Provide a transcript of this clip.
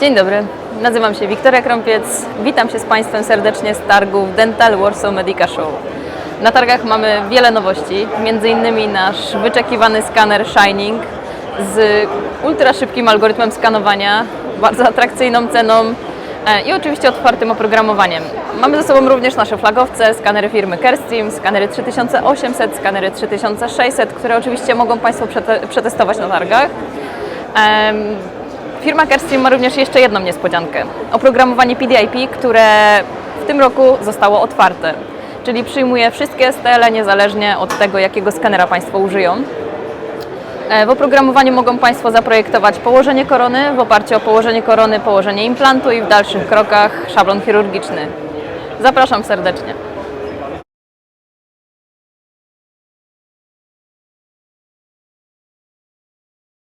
Dzień dobry, nazywam się Wiktoria Krąpiec. Witam się z Państwem serdecznie z targów Dental Warsaw Medica Show. Na targach mamy wiele nowości, innymi nasz wyczekiwany skaner Shining z ultra szybkim algorytmem skanowania, bardzo atrakcyjną ceną e, i oczywiście otwartym oprogramowaniem. Mamy ze sobą również nasze flagowce, skanery firmy Kerstream, skanery 3800, skanery 3600, które oczywiście mogą Państwo przete- przetestować na targach. Firma Carstream ma również jeszcze jedną niespodziankę. Oprogramowanie PDIP, które w tym roku zostało otwarte, czyli przyjmuje wszystkie STL niezależnie od tego, jakiego skanera Państwo użyją. E, W oprogramowaniu mogą Państwo zaprojektować położenie korony, w oparciu o położenie korony, położenie implantu i w dalszych krokach szablon chirurgiczny. Zapraszam serdecznie.